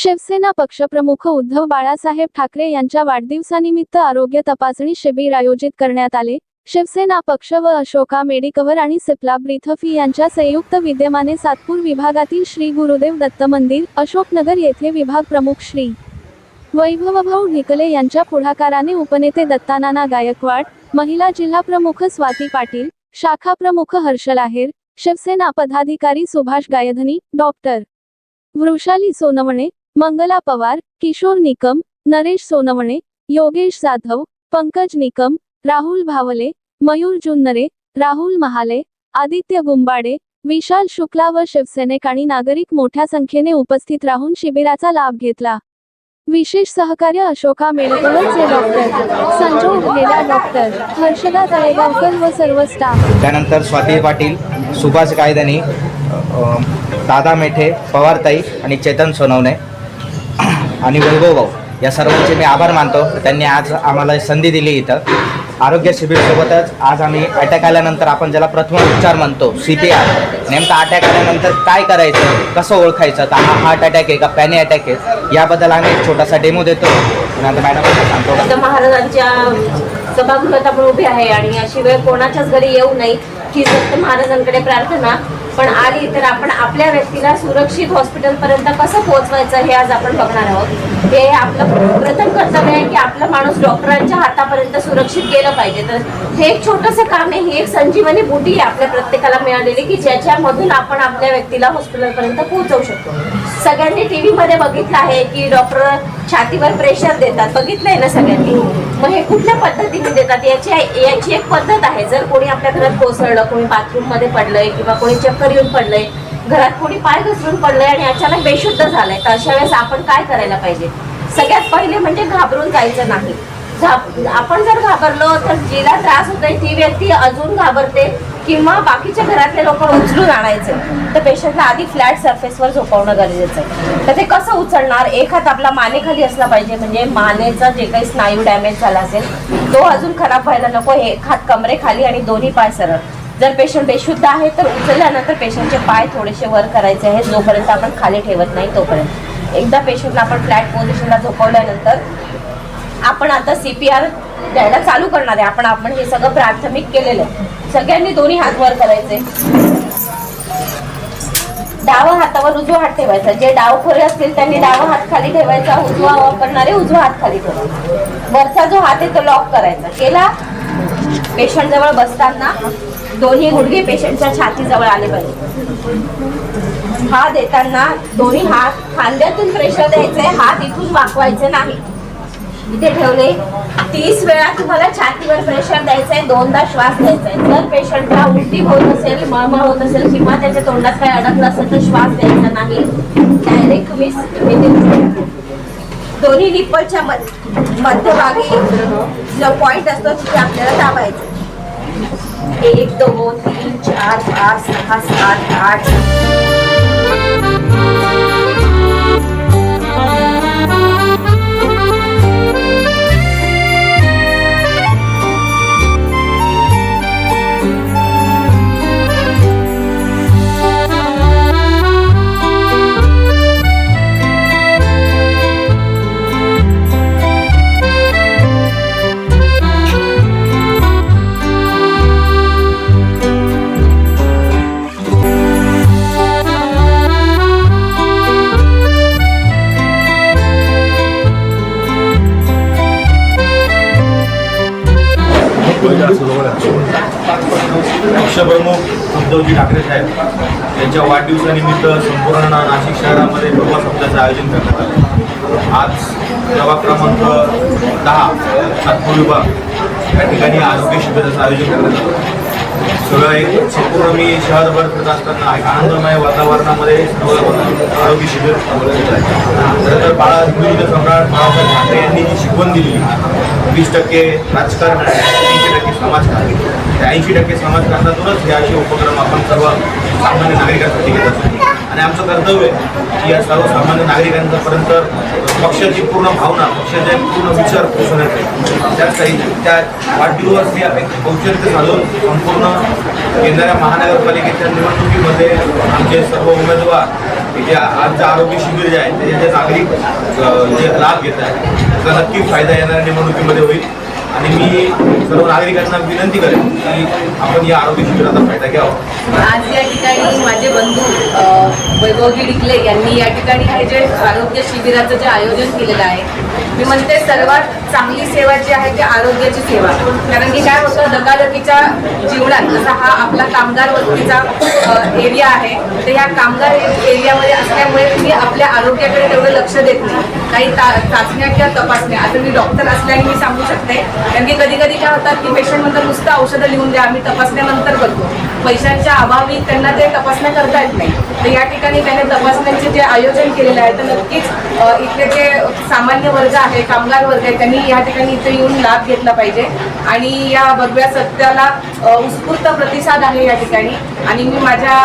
शिवसेना पक्षप्रमुख उद्धव बाळासाहेब ठाकरे यांच्या वाढदिवसानिमित्त आरोग्य तपासणी शिबिर आयोजित करण्यात आले. शिवसेना पक्ष व अशोका मेडिकवर आणि सिप्ला ब्रिथफी यांच्या संयुक्त विद्यमाने सातपूर विभागातील श्री गुरुदेव दत्त मंदिर अशोकनगर येथे विभाग प्रमुख श्री वैभवभाऊ ढिकले यांच्या पुढाकाराने उपनेते दत्तानाना गायकवाड महिला जिल्हा प्रमुख स्वाती पाटील शाखा प्रमुख हर्षल आहेर शिवसेना पदाधिकारी सुभाष गायधनी डॉक्टर वृषाली सोनवणे मंगला पवार किशोर निकम नरेश सोनवणे योगेश जाधव पंकज निकम राहुल भावले मयूर जुन्नरे राहुल महाले आदित्य गुंबाडे विशाल शुक्ला व शिवसैनिक आणि नागरिक मोठ्या संख्येने उपस्थित राहून शिबिराचा लाभ घेतला. विशेष सहकार्य अशोका मेडकवरचे डॉक्टर डॉक्टर हर्षदा तळेगावकर व सर्व स्टाफ. त्यानंतर स्वाती पाटील सुभाष कायदानी दादा मेठे पवारताई आणि चेतन सोनवणे. आणि वैभव भाऊ या सर्वांचे मी आभार मानतो. त्यांनी आज आम्हाला संधी दिली इथं. आरोग्य शिबिरसोबतच आज आम्ही अटॅक आल्यानंतर आपण ज्याला प्रथम उपचार म्हणतो सी पी आर नेमका अटॅक आल्यानंतर काय करायचं कसं ओळखायचं तर हा हार्ट अटॅक आहे का पॅनी अटॅक आहे याबद्दल आम्ही एक छोटासा डेमो देतो. नंतर आता मॅडम सांगतो. महाराजांच्या सभागृहात आपण उभे आहे आणि अशी वेळ कोणाच्याच घरी येऊ नये ही फक्त महाराजांकडे प्रार्थना. पण आली तर आपण आपल्या व्यक्तीला सुरक्षित हॉस्पिटलपर्यंत कसं पोहोचवायचं हे आज आपण बघणार आहोत. हे आपलं प्रथम कर्तव्य आहे की आपला माणूस डॉक्टरांच्या हातापर्यंत सुरक्षित गेलं पाहिजे. तर हे एक छोटंसं काम आहे ही एक संजीवनी बुटी आहे आपल्या प्रत्येकाला मिळालेली की ज्याच्यामधून आपण आपल्या व्यक्तीला हॉस्पिटलपर्यंत पोहोचवू शकतो. सगळ्यांनी टीव्ही मध्ये बघितलं आहे की डॉक्टर छातीवर प्रेशर देतात. बघितलंय ना सगळ्यांनी? मग हे कुठल्या पद्धतीने देतात? याची याची एक पद्धत आहे. जर कोणी आपल्या घरात कोसळलं कोणी बाथरूममध्ये पडलंय किंवा कोणी चक्कर येऊन पडलंय. घरात कोणी पाय घसरून पडलंय आणि अचानक बेशुद्ध झालंय. तर अशा वेळेस आपण काय करायला पाहिजे? सगळ्यात पहिले म्हणजे घाबरून जायचं नाही. आपण जर घाबरलो तर जिला त्रास होतोय. ती व्यक्ती अजून घाबरते किंवा बाकीच्या घरातले लोक उचलून आणायचे. तर पेशंटला आधी फ्लॅट सरफेसवर झोपवणं गरजेचं आहे. तर ते कसं उचलणार? एक हात आपला मानेखाली असला पाहिजे. म्हणजे मानेचा जे काही स्नायू डॅमेज झाला असेल तो अजून खराब व्हायला नको. एक हात कमरेखाली आणि दोन्ही पाय सरळ. जर पेशंट बेशुद्ध आहे तर उचलल्यानंतर पेशंटचे पाय थोडेसे वर करायचे आहेत. जोपर्यंत आपण खाली ठेवत नाही तोपर्यंत. एकदा पेशंटला आपण फ्लॅट पोझिशनला झोपवल्यानंतर आपण आता सी पी आर द्यायला चालू करणार आहे. आपण आपण हे सगळं प्राथमिक केलेलं आहे. सगळ्यांनी दोन्ही हात वर करायचे. डावा हातावर उजवा हात ठेवायचा. जे डावखोरे असतील त्यांनी डावा हात खाली ठेवायचा. उजवा वापरणारे उजवा हात खाली ठेवायचा. वरचा जो हात आहे तो लॉक करायचा. केला पेशंट जवळ बसताना दोन्ही गुडघे पेशंटच्या छातीजवळ आले पाहिजे. हा देताना दोन्ही हात खांद्यातून प्रेशर द्यायचंय हात इथून वाकवायचे नाही. इथे ठेवले तीस वेळा तुम्हाला छातीवर प्रेशर द्यायचंय दोनदा श्वास द्यायचा आहे जर पेशंटला उलटी होत असेल मळमळ होत असेल किंवा त्याच्या तोंडात काही अडकलं असेल तर श्वास द्यायचा नाही. डायरेक्ट तुम्ही तुम्ही देऊ दोन्ही निप्पलच्या मध्यभागी जो पॉइंट असतो तिथे आपल्याला दाबायचं एक दोन तीन चार पाच सहा सात आठ. पक्षप्रमुख उद्धवजी ठाकरे साहेब यांच्या वाढदिवसानिमित्त संपूर्ण नाशिक शहरामध्ये प्रवास सप्ताहाचं आयोजन करण्यात आलं. आज दवा क्रमांक दहा सातपूर विभाग या ठिकाणी आरोग्य शिबिराचं आयोजन करण्यात आलं. सगळं एक संपूर्ण मी शहरभर फिरत असताना एक आनंदमय वातावरणामध्ये सर्व आरोग्य शिबिर खरं तर बाळा हिंदू सम्राट बाळासाहेब ठाकरे यांनी जी शिकवण दिली वीस टक्के राजकारण ऐंशी टक्के समाजकारण त्या ऐंशी टक्के समाजकारणातूनच हे असे उपक्रम आपण सर्व सामान्य नागरिकांसाठी घेत असतो. आणि आमचं कर्तव्य आहे की या सर्वसामान्य नागरिकांपर्यंत पक्षाची पूर्ण भावना पक्षाचे पूर्ण विचार पोचवण्यात त्या सही त्या वाढदिवस हे एक औचित्य साधून संपूर्ण येणाऱ्या महानगरपालिकेच्या निवडणुकीमध्ये आमचे सर्व उमेदवार जे आमचं आरोग्य शिबिर जे आहे त्याचे जे नागरिक जे लाभ घेत आहेत त्याचा नक्की फायदा येणाऱ्या निवडणुकीमध्ये होईल. आणि मी सर्व नागरिकांना विनंती करेन की आपण या आरोग्य शिबिराचा फायदा घ्यावा. आज या ठिकाणी माझे बंधू अ, डिकले यांनी या ठिकाणी हे जे आरोग्य शिबिराचं जे आयोजन केलेलं आहे मी म्हणते सर्वात चांगली सेवा जी आहे ती आरोग्याची सेवा. कारण की काय होतं धकाधकीच्या जीवनात जसा हा आपला कामगार वस्तीचा एरिया आहे तर ह्या कामगार एरियामध्ये असल्यामुळे मी आपल्या आरोग्याकडे तेवढं लक्ष देत नाही. काही ता चाचण्या किंवा तपासण्या आता मी डॉक्टर असल्याने मी सांगू शकते. कारण की कधी कधी काय होतात की पेशंट म्हणतात नुसतं औषधं लिहून द्या आम्ही तपासण्यानंतर करतो पैशांच्या अभावी त्यांना ते तपासण्या करता येत नाही. तर या ठिकाणी त्याने तपासण्याचे जे आयोजन केलेलं आहे तर नक्कीच इथले जे सामान्य वर्ग आहे कामगार वर्ग आहे त्यांनी या ठिकाणी इथे येऊन लाभ घेतला पाहिजे. आणि या भगव्या सत्याला उत्स्फूर्त प्रतिसाद आहे या ठिकाणी. आणि मी माझ्या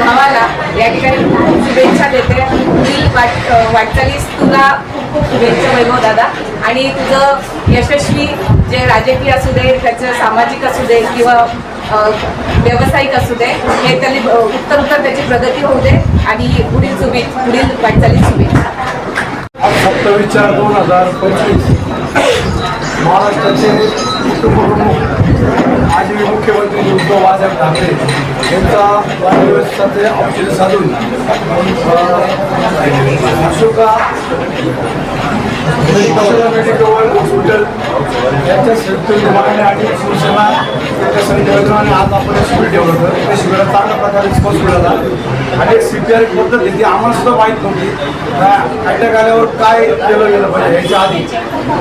भावाला या ठिकाणी खूप शुभेच्छा देते. मी वाट वाटचालीस तुला खूप खूप शुभेच्छा वैभव दादा. आणि तुझं यशस्वी जे राजकीय असू दे त्याचं सामाजिक असू दे किंवा व्यावसायिक असू दे हे त्याने उत्तर उत्तर त्याची प्रगती होऊ दे आणि पुढील शुभे पुढील वाटचालीस शुभेच्छा सत्तावीसच्या दोन हजार पंचवीस. महाराष्ट्राचे उपप्रमुख माजी मुख्यमंत्री उद्धव बाळासाहेब ठाकरे यांचा वाढदिवसाचे औषध साधून अशोका मेडिकल हॉस्पिटल यांच्या संयुक्त विभागाने आणि शिवसेना यांच्या आज आपण हे शिबिर ठेवलं होतं त्या शिबिरात चांगल्या प्रकारे रिस्पॉन्स मिळाला आणि एक सी पी आर पद्धत आहे ती आम्हाला सुद्धा माहीत नव्हती अटॅक आल्यावर काय केलं गेलं पाहिजे याच्या आधी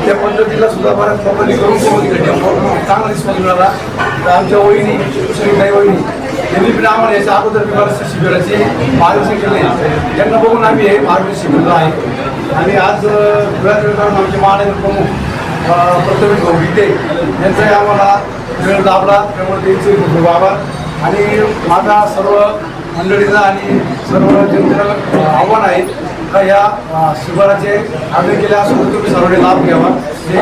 त्या पद्धतीला सुद्धा बऱ्याच लोकांनी करून चांगला रिस्पॉन्स मिळाला तर आमच्या वहिनी काही वहिनी यांनी पण आम्हाला याच्या अगोदर बऱ्याचशा शिबिराचे मार्गदर्शन केले. त्यांना बघून आम्ही हे मार्गदर्शन शिबिरला आहे. आणि आज धुळ्यात आमचे महानगर प्रमुख प्रथमेश भाऊ गीते यांचाही आम्हाला वेळ लाभला. त्यामुळे त्यांचे खूप आभार. आणि माझा सर्व मंडळीचा आणि सर्व जनतेला आव्हान आहे का या शिबिराचे आग्रह केले असून तुम्ही सर्वांनी लाभ घ्यावा. हे